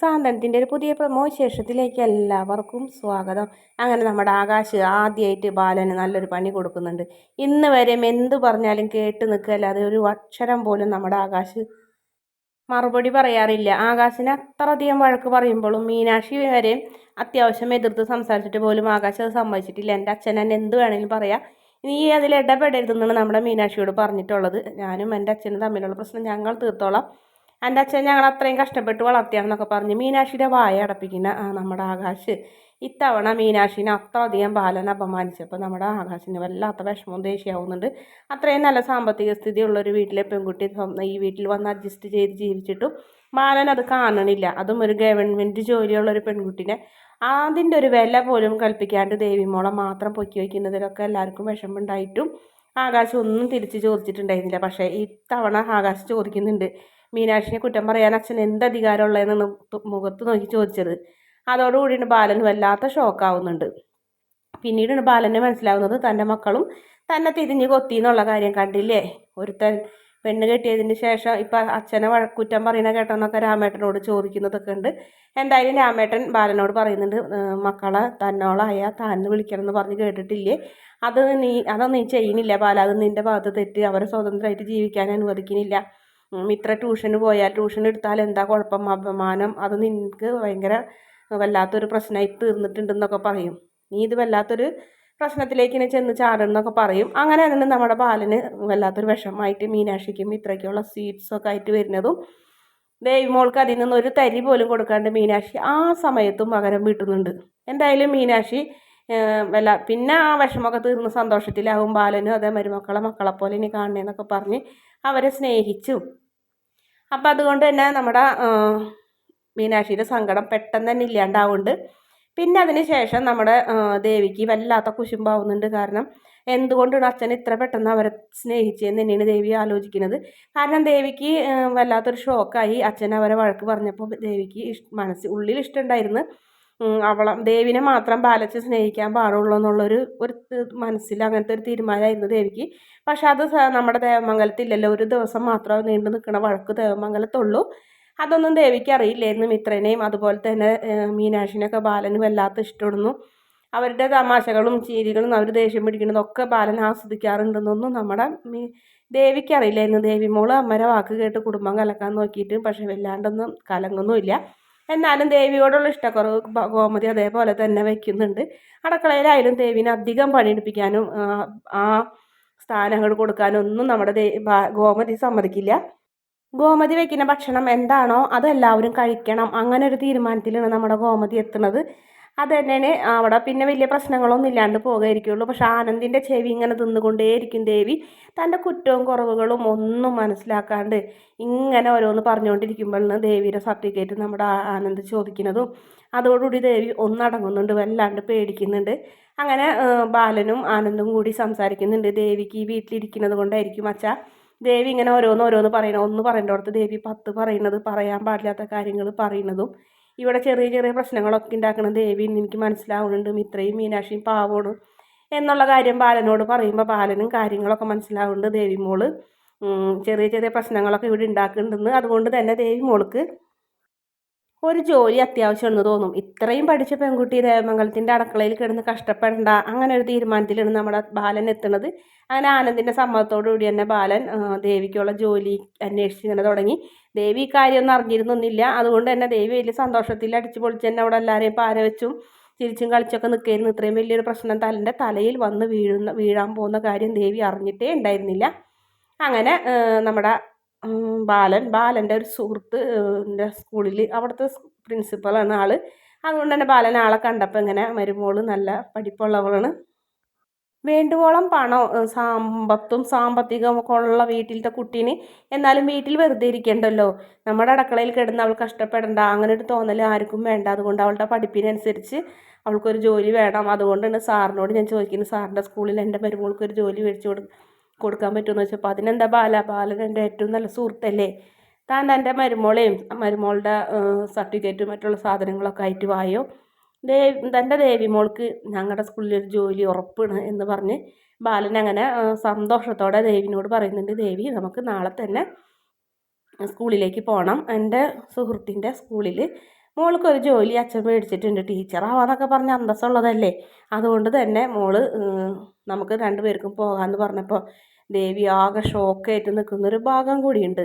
സാന്ത്വനത്തിന്റെ ഒരു പുതിയ പ്രമോ വിശേഷത്തിലേക്ക് എല്ലാവർക്കും സ്വാഗതം. അങ്ങനെ നമ്മുടെ ആകാശ് ആദ്യമായിട്ട് ബാലന് നല്ലൊരു പണി കൊടുക്കുന്നുണ്ട്. ഇന്ന് വരെ എന്ത് പറഞ്ഞാലും കേട്ട് നിൽക്കല്ലാതെ ഒരു അക്ഷരം പോലും നമ്മുടെ ആകാശ് മറുപടി പറയാറില്ല. ആകാശിന് അത്രയധികം വഴക്ക് പറയുമ്പോഴും മീനാക്ഷി വരെ അത്യാവശ്യം എതിർത്ത് സംസാരിച്ചിട്ട് പോലും ആകാശ് അത് സമ്മതിച്ചിട്ടില്ല. എന്റെ അച്ഛൻ എന്നെ എന്ത് വേണമെങ്കിലും പറയാം. നീ അതിൽ ഇടപെടരുതെന്നാണ് നമ്മുടെ മീനാക്ഷിയോട് പറഞ്ഞിട്ടുള്ളത്. ഞാനും എന്റെ അച്ഛനും തമ്മിലുള്ള പ്രശ്നം ഞങ്ങൾ തീർത്തോളാം. എന്റെ അച്ഛൻ ഞങ്ങൾ അത്രയും കഷ്ടപ്പെട്ട് വളർത്തിയാണെന്നൊക്കെ പറഞ്ഞ് മീനാക്ഷിയുടെ വായ അടപ്പിക്കുന്ന നമ്മുടെ ആകാശ്. ഇത്തവണ മീനാക്ഷിനെ അത്രയധികം ബാലന അപമാനിച്ചപ്പോൾ നമ്മുടെ ആകാശിന് വല്ലാത്ത വിഷമവും ദേഷ്യമാവുന്നുണ്ട് അത്രയും നല്ല സാമ്പത്തിക സ്ഥിതിയുള്ള ഒരു വീട്ടിലെ പെൺകുട്ടി ഈ വീട്ടിൽ വന്ന് അഡ്ജസ്റ്റ് ചെയ്ത് ജീവിച്ചിട്ടും ബാലൻ അത് കാണണില്ല. അതും ഒരു ഗവൺമെന്റ് ജോലിയുള്ള ഒരു പെൺകുട്ടിനെ. അതിന്റെ ഒരു വില പോലും കൽപ്പിക്കാണ്ട് ദേവിമോളെ മാത്രം പൊക്കി വയ്ക്കുന്നതിലൊക്കെ എല്ലാവർക്കും വിഷമമുണ്ടായിട്ടും ആകാശം ഒന്നും തിരിച്ച് ചോദിച്ചിട്ടുണ്ടായിരുന്നില്ല. പക്ഷേ ഇത്തവണ ആകാശ് ചോദിക്കുന്നുണ്ട് മീനാക്ഷിനെ കുറ്റം പറയാൻ അച്ഛൻ എന്ത് അധികാരമുള്ളതെന്ന് മുഖത്ത് നോക്കി ചോദിച്ചത്. അതോടുകൂടിയാണ് ബാലൻ വല്ലാത്ത ഷോക്കാവുന്നുണ്ട്. പിന്നീടാണ് ബാലന് മനസ്സിലാവുന്നത് തന്റെ മക്കളും തന്നെ തിരിഞ്ഞ് കൊത്തി എന്നുള്ള കാര്യം കണ്ടില്ലേ? ഒരുത്തൻ പെണ്ണ് കെട്ടിയതിന് ശേഷം ഇപ്പം അച്ഛനെ കുറ്റം പറയുന്ന കേട്ടോന്നൊക്കെ രാമേട്ടനോട് ചോദിക്കുന്നതൊക്കെ ഉണ്ട്. എന്തായാലും രാമേട്ടൻ ബാലനോട് പറയുന്നുണ്ട് മക്കളെ തന്നോളായ താന്ന് വിളിക്കണം എന്ന് പറഞ്ഞ് കേട്ടിട്ടില്ലേ? അത് നീ അതൊന്നും നീ ചെയ്യുന്നില്ല ബാല. അത് നിന്റെ ഭാഗത്ത് തെറ്റ്. അവരെ സ്വതന്ത്രമായിട്ട് ജീവിക്കാൻ അനുവദിക്കുന്നില്ല. ഇത്ര ട്യൂഷന് പോയാൽ ട്യൂഷൻ എടുത്താൽ എന്താ കുഴപ്പം? അപമാനം. അത് നിനക്ക് ഭയങ്കര വല്ലാത്തൊരു പ്രശ്നമായി തീർന്നിട്ടുണ്ടെന്നൊക്കെ പറയും. നീ ഇത് വല്ലാത്തൊരു പ്രശ്നത്തിലേക്ക് ഇങ്ങനെ ചെന്ന് ചാടുന്നൊക്കെ പറയും. അങ്ങനെ തന്നെ നമ്മുടെ ബാലന് വല്ലാത്തൊരു വിഷമമായിട്ട് മീനാക്ഷിക്കും ഇത്രയ്ക്കുള്ള സ്വീറ്റ്സൊക്കെ ആയിട്ട് വരുന്നതും ദേവിമോൾക്ക് അതിൽ നിന്ന് ഒരു തരി പോലും കൊടുക്കാണ്ട് മീനാക്ഷി ആ സമയത്തും പകരം വീട്ടുന്നുണ്ട്. എന്തായാലും മീനാക്ഷി വല്ല പിന്നെ ആ വിഷമമൊക്കെ തീർന്ന് സന്തോഷത്തിലാവും ബാലനും അതേ മരുമക്കളെ മക്കളെ പോലെ ഇനി കാണണേന്നൊക്കെ പറഞ്ഞ് അവരെ സ്നേഹിച്ചു. അപ്പം അതുകൊണ്ട് തന്നെ നമ്മുടെ മീനാക്ഷിയുടെ സങ്കടം പെട്ടെന്ന് തന്നെ ഇല്ലാണ്ടാവുന്നുണ്ട് പിന്നെ അതിന് ശേഷം നമ്മുടെ ദേവിക്ക് വല്ലാത്ത കുശുമ്പാവുന്നുണ്ട്. കാരണം എന്തുകൊണ്ടാണ് അച്ഛൻ ഇത്ര പെട്ടെന്ന് അവരെ സ്നേഹിച്ചതെന്ന് തന്നെയാണ് ദേവി ആലോചിക്കുന്നത്. കാരണം ദേവിക്ക് വല്ലാത്തൊരു ഷോക്കായി അച്ഛൻ അവരെ വഴക്ക് പറഞ്ഞപ്പോൾ ദേവിക്ക് മനസ്സ് ഉള്ളിൽ ഇഷ്ടമുണ്ടായിരുന്നു അവളെ ദേവിനെ മാത്രം ബാലച്ച് സ്നേഹിക്കാൻ പാടുള്ളൂ എന്നുള്ളൊരു ഒരു മനസ്സിൽ അങ്ങനത്തെ ഒരു തീരുമാനമായിരുന്നു ദേവിക്ക്. പക്ഷെ അത് നമ്മുടെ ദേവമംഗലത്തില്ലല്ലോ ഒരു ദിവസം മാത്രം നീണ്ടു നിൽക്കുന്ന വഴക്ക് ദേവമംഗലത്തുള്ളൂ. അതൊന്നും ദേവിക്ക് അറിയില്ലായിരുന്നു മിത്രനെയും അതുപോലെ തന്നെ മീനാക്ഷിനെയൊക്കെ ബാലന് വല്ലാത്ത ഇഷ്ടപ്പെടുന്നു അവരുടെ തമാശകളും ചീരികളും അവർ ദേഷ്യം പിടിക്കുന്നതൊക്കെ ബാലൻ ആസ്വദിക്കാറുണ്ടെന്നൊന്നും നമ്മുടെ മീ ദേവിക്ക് അറിയില്ലായിരുന്നു. ദേവി മോൾ അമ്മരെ വാക്ക് കേട്ട് കുടുംബം കലക്കാൻ നോക്കിയിട്ട് പക്ഷെ വല്ലാണ്ടൊന്നും കലങ്ങൊന്നുമില്ല. എന്നാലും ദേവിയോടുള്ള ഇഷ്ടക്കുറവ് ഗോമതി അതേപോലെ തന്നെ വയ്ക്കുന്നുണ്ട് അടക്കളയിലായാലും ദേവിനെ അധികം പണിയെടുപ്പിക്കാനും ആ സ്ഥാനങ്ങൾ കൊടുക്കാനും ഒന്നും നമ്മുടെ ഗോമതി സമ്മതിക്കില്ല. ഗോമതി വയ്ക്കുന്ന ഭക്ഷണം എന്താണോ അതെല്ലാവരും കഴിക്കണം. അങ്ങനെ ഒരു തീരുമാനത്തിലാണ് നമ്മുടെ ഗോമതി എത്തുന്നത്. അത് തന്നെയാണ്. അവിടെ പിന്നെ വലിയ പ്രശ്നങ്ങളൊന്നും ഇല്ലാണ്ട് പോകായിരിക്കുള്ളൂ പക്ഷെ ആനന്ദിന്റെ ചെവി ഇങ്ങനെ തിന്നുകൊണ്ടേയിരിക്കും ദേവി. തന്റെ കുറ്റവും കുറവുകളും ഒന്നും മനസ്സിലാക്കാണ്ട് ഇങ്ങനെ ഓരോന്ന് പറഞ്ഞുകൊണ്ടിരിക്കുമ്പോഴാണ് ദേവിയുടെ സർട്ടിഫിക്കറ്റ് നമ്മുടെ ആനന്ദ് ചോദിക്കുന്നതും. അതോടുകൂടി ദേവി ഒന്നടങ്ങുന്നുണ്ട് വല്ലാണ്ട് പേടിക്കുന്നുണ്ട്. അങ്ങനെ ബാലനും ആനന്ദും കൂടി സംസാരിക്കുന്നുണ്ട്. ദേവിക്ക് ഈ വീട്ടിലിരിക്കുന്നത് കൊണ്ടായിരിക്കും അച്ഛാ. ദേവി ഇങ്ങനെ ഓരോന്ന് ഓരോന്ന് പറയണം ഒന്ന് പറയേണ്ടടുത്ത് ദേവി പത്ത് പറയുന്നത് പറയാൻ പാടില്ലാത്ത കാര്യങ്ങൾ പറയുന്നതും. ഇവിടെ ചെറിയ ചെറിയ പ്രശ്നങ്ങളൊക്കെ ഉണ്ടാക്കുന്ന ദേവി എനിക്ക് മനസ്സിലാവുന്നുണ്ട് ഇത്രയും മീനാക്ഷിയും പാവോണ് എന്നുള്ള കാര്യം ബാലനോട് പറയുമ്പോൾ ബാലനും കാര്യങ്ങളൊക്കെ മനസ്സിലാവുന്നുണ്ട് ദേവി മോൾ ചെറിയ ചെറിയ പ്രശ്നങ്ങളൊക്കെ ഇവിടെ ഉണ്ടാക്കുന്നുണ്ടെന്ന്. അതുകൊണ്ട് തന്നെ ദേവി മോൾക്ക് ഒരു ജോലി അത്യാവശ്യമെന്ന് തോന്നും. ഇത്രയും പഠിച്ച പെൺകുട്ടി ദേവമംഗലത്തിന്റെ അടുക്കളയിൽ കിടന്ന് കഷ്ടപ്പെടണ്ട. അങ്ങനെ ഒരു തീരുമാനത്തിലാണ് നമ്മുടെ ബാലൻ എത്തുന്നത്. അങ്ങനെ ആനന്ദിന്റെ സമ്മതത്തോടുകൂടി തന്നെ ബാലൻ ദേവിക്കുള്ള ജോലി അന്വേഷിച്ച് ഇങ്ങനെ തുടങ്ങി. ദേവി കാര്യമൊന്നും അറിഞ്ഞിരുന്നൊന്നുമില്ല. അതുകൊണ്ട് തന്നെ ദേവി വലിയ സന്തോഷത്തിൽ അടിച്ചു പൊളിച്ച് തന്നെ അവിടെ എല്ലാവരെയും പാര വെച്ചും ചിരിച്ചും കളിച്ചൊക്കെ നിൽക്കായിരുന്നു. ഇത്രയും വലിയൊരു പ്രശ്നം തലന്റെ തലയിൽ വന്ന് വീഴുന്ന വീഴാൻ പോകുന്ന കാര്യം ദേവി അറിഞ്ഞിട്ടേ ഉണ്ടായിരുന്നില്ല. അങ്ങനെ നമ്മുടെ ബാലൻ. ബാലന്റെ ഒരു സുഹൃത്ത് എന്റെ സ്കൂളിൽ അവിടുത്തെ പ്രിൻസിപ്പളാണ് ആൾ അതുകൊണ്ട് തന്നെ ബാലൻ ആളെ കണ്ടപ്പോൾ ഇങ്ങനെ മരുമോൾ നല്ല പഠിപ്പുള്ളവളാണ്. വേണ്ടുവോളം പണം സമ്പത്തും സാമ്പത്തികമൊക്കെ ഉള്ള വീട്ടിലത്തെ കുട്ടീന് എന്നാലും വീട്ടിൽ വെറുതെ ഇരിക്കണ്ടല്ലോ. നമ്മുടെ അടുക്കളയിൽ കിടന്ന് അവൾ കഷ്ടപ്പെടണ്ട. അങ്ങനെ ഒരു തോന്നൽ ആർക്കും വേണ്ട. അതുകൊണ്ട് അവളുടെ പഠിപ്പിനനുസരിച്ച് അവൾക്കൊരു ജോലി വേണം. അതുകൊണ്ടാണ് സാറിനോട് ഞാൻ ചോദിക്കുന്നത്. സാറിന്റെ സ്കൂളിൽ എന്റെ മരുമോൾക്ക് ഒരു ജോലി മേടിച്ചു കൊടു കൊടുക്കാൻ പറ്റുമെന്ന് വെച്ചപ്പോൾ അതിനെന്താ ബാല? ബാലൻ എന്റെ ഏറ്റവും നല്ല സുഹൃത്തല്ലേ? താൻ എന്റെ മരുമോളെയും മരുമോളുടെ സർട്ടിഫിക്കറ്റും മറ്റുള്ള സാധനങ്ങളൊക്കെ ആയിട്ട് വായോ? ദേവി തന്റെ ദേവി മോൾക്ക് ഞങ്ങളുടെ സ്കൂളിൽ ഒരു ജോലി ഉറപ്പാണ് എന്ന് പറഞ്ഞ് ബാലൻ അങ്ങനെ സന്തോഷത്തോടെ ദേവിനോട് പറയുന്നുണ്ട് ദേവി നമുക്ക് നാളെ തന്നെ സ്കൂളിലേക്ക് പോകണം എന്റെ സുഹൃത്തിന്റെ സ്കൂളിൽ മോൾക്കൊരു ജോലി അച്ഛൻ മേടിച്ചിട്ടുണ്ട്. ടീച്ചർ ആവാന്നൊക്കെ പറഞ്ഞ അന്തസ്സുള്ളതല്ലേ? അതുകൊണ്ട് തന്നെ മോൾ നമുക്ക് രണ്ടുപേർക്കും പോകാമെന്ന് പറഞ്ഞപ്പോൾ ദേവി ആകെ ഷോക്കായിട്ട് നിൽക്കുന്നൊരു ഭാഗം കൂടിയുണ്ട്.